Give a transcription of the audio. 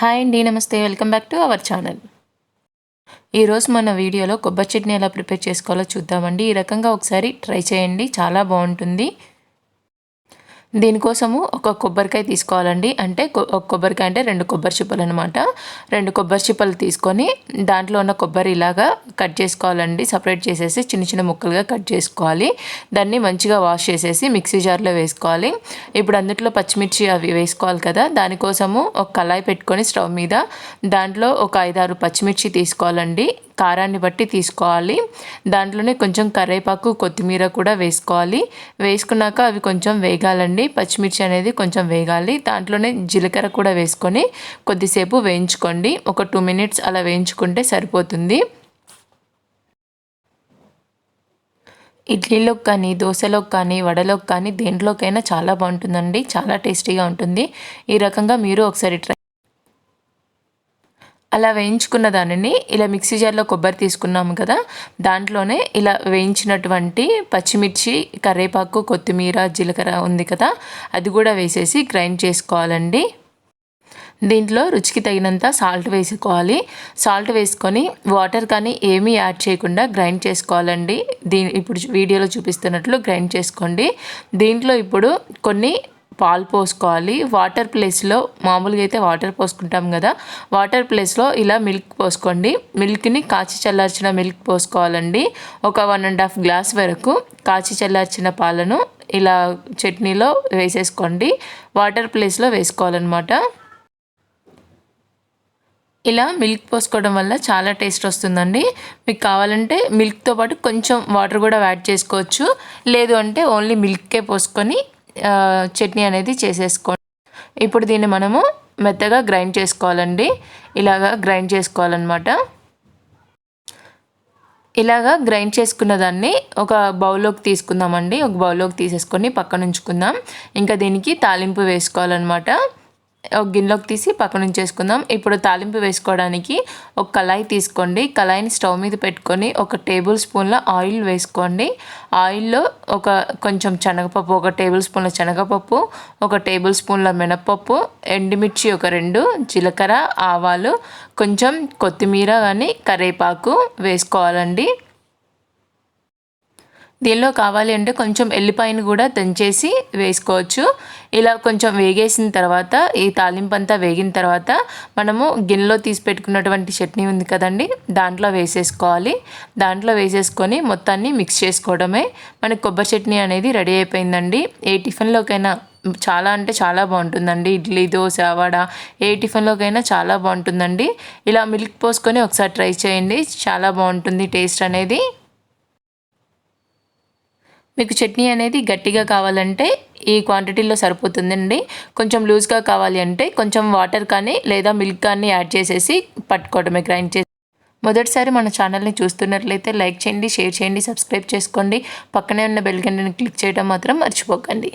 Hi అండి నమస్తే. Welcome back to our channel. ఈరోజు మన వీడియోలో కొబ్బరి చట్నీ ఎలా ప్రిపేర్ చేసుకోవాలో చూద్దామండి. ఈ రకంగా ఒకసారి ట్రై చేయండి. చాలా బాగుంటుంది. దీనికోసము ఒక కొబ్బరికాయ తీసుకోవాలండి. అంటే ఒక కొబ్బరికాయ అంటే రెండు కొబ్బరి చిప్పలు అనమాట రెండు కొబ్బరి చిప్పలు తీసుకొని దాంట్లో ఉన్న కొబ్బరి ఇలాగా కట్ చేసుకోవాలండి. సపరేట్ చేసేసి చిన్న చిన్న ముక్కలుగా కట్ చేసుకోవాలి. దాన్ని మంచిగా వాష్ చేసేసి మిక్సీ జార్లో వేసుకోవాలి. ఇప్పుడు అందుట్లో పచ్చిమిర్చి అవి వేసుకోవాలి కదా. దానికోసము ఒక కళాయి పెట్టుకొని స్టవ్ మీద దాంట్లో ఒక ఐదారు పచ్చిమిర్చి తీసుకోవాలండి. కారాన్ని బట్టి తీసుకోవాలి. దాంట్లోనే కొంచెం కరివేపాకు కొత్తిమీర కూడా వేసుకోవాలి. వేసుకున్నాక అవి కొంచెం వేగాలండి. పచ్చిమిర్చి అనేది కొంచెం వేగాలి. దాంట్లోనే జీలకర్ర కూడా వేసుకొని కొద్దిసేపు వేయించుకోండి. ఒక టూ మినిట్స్ అలా వేయించుకుంటే సరిపోతుంది. ఇడ్లీలోకి కానీ దోశలోకి కానీ వడలోకి కానీ దేంట్లోకైనా చాలా బాగుంటుందండి. చాలా టేస్టీగా ఉంటుంది. ఈ రకంగా మీరు ఒకసారి ట్రై అలా వేయించుకున్న దానిని ఇలా మిక్సీ జార్లో కొబ్బరి తీసుకున్నాము కదా దాంట్లోనే ఇలా వేయించినటువంటి పచ్చిమిర్చి కరివేపాకు కొత్తిమీర జీలకర్ర ఉంది కదా అది కూడా వేసేసి గ్రైండ్ చేసుకోవాలండి. దీంట్లో రుచికి తగినంత సాల్ట్ వేసుకోవాలి. సాల్ట్ వేసుకొని వాటర్ కానీ ఏమీ యాడ్ చేయకుండా గ్రైండ్ చేసుకోవాలండి. దీని ఇప్పుడు వీడియోలో చూపిస్తున్నట్లు గ్రైండ్ చేసుకోండి. దీంట్లో ఇప్పుడు కొన్ని పాలు పోసుకోవాలి. వాటర్ ప్లేస్లో మామూలుగా అయితే వాటర్ పోసుకుంటాం కదా. వాటర్ ప్లేస్లో ఇలా మిల్క్ పోసుకోండి. మిల్క్ని కాచి చల్లార్చిన మిల్క్ పోసుకోవాలండి. ఒక వన్ అండ్ హాఫ్ గ్లాస్ వరకు కాచి చల్లార్చిన పాలను ఇలా చట్నీలో వేసేసుకోండి. వాటర్ ప్లేస్లో వేసుకోవాలన్నమాట. ఇలా మిల్క్ పోసుకోవడం వల్ల చాలా టేస్ట్ వస్తుందండి. మీకు కావాలంటే మిల్క్తో పాటు కొంచెం వాటర్ కూడా యాడ్ చేసుకోవచ్చు. లేదు అంటే ఓన్లీ మిల్కే పోసుకొని చట్నీ అనేది చేసేసుకోండి. ఇప్పుడు దీన్ని మనము మెత్తగా గ్రైండ్ చేసుకోవాలండి. ఇలాగా గ్రైండ్ చేసుకోవాలన్నమాట. ఇలాగా గ్రైండ్ చేసుకున్న దాన్ని ఒక బౌల్లోకి తీసుకుందామండి. ఒక బౌల్లోకి తీసేసుకొని పక్కన ఉంచుకుందాం ఇంకా దీనికి తాలింపు వేసుకోవాలన్నమాట. ఒక గిన్నెలోకి తీసి పక్కన ఉంచేసుకుందాం. ఇప్పుడు తాలింపు వేసుకోవడానికి ఒక కళాయి తీసుకోండి. కళాయిని స్టవ్ మీద పెట్టుకొని ఒక టేబుల్ స్పూన్ల ఆయిల్ వేసుకోండి. ఆయిల్లో ఒక కొంచెం శనగపప్పు ఒక టేబుల్ స్పూన్ల శనగపప్పు ఒక టేబుల్ స్పూన్ల మినపప్పు ఎండుమిర్చి ఒక రెండు జీలకర్ర ఆవాలు కొంచెం కొత్తిమీర కానీ కరివేపాకు వేసుకోవాలండి. దీనిలో కావాలి అంటే కొంచెం ఎల్లిపాయను కూడా దంచేసి వేసుకోవచ్చు. ఇలా కొంచెం వేగేసిన తర్వాత ఈ తాలింపు అంతా వేగిన తర్వాత మనము గిన్నెలో తీసి పెట్టుకున్నటువంటి చట్నీ ఉంది కదండి దాంట్లో వేసేసుకోవాలి. దాంట్లో వేసేసుకొని మొత్తాన్ని మిక్స్ చేసుకోవడమే. మనకి కొబ్బరి చట్నీ అనేది రెడీ అయిపోయిందండి. ఏ టిఫిన్లోకైనా చాలా అంటే చాలా బాగుంటుందండి. ఇడ్లీ దోశ వడ ఏ టిఫిన్లోకైనా చాలా బాగుంటుందండి. ఇలా మిల్క్ పోసుకొని ఒకసారి ట్రై చేయండి. చాలా బాగుంటుంది టేస్ట్ అనేది. మీకు చట్నీ అనేది గట్టిగా కావాలంటే ఈ క్వాంటిటీలో సరిపోతుందండి. కొంచెం లూజ్గా కావాలి అంటే కొంచెం వాటర్ కానీ లేదా మిల్క్ కానీ యాడ్ చేసేసి పట్టుకోవడమే గ్రైండ్ చేసి. మొదటిసారి మన ఛానల్ని చూస్తున్నట్లయితే లైక్ చేయండి షేర్ చేయండి సబ్స్క్రైబ్ చేసుకోండి. పక్కనే ఉన్న బెల్ గంటని క్లిక్ చేయడం మాత్రం మర్చిపోకండి.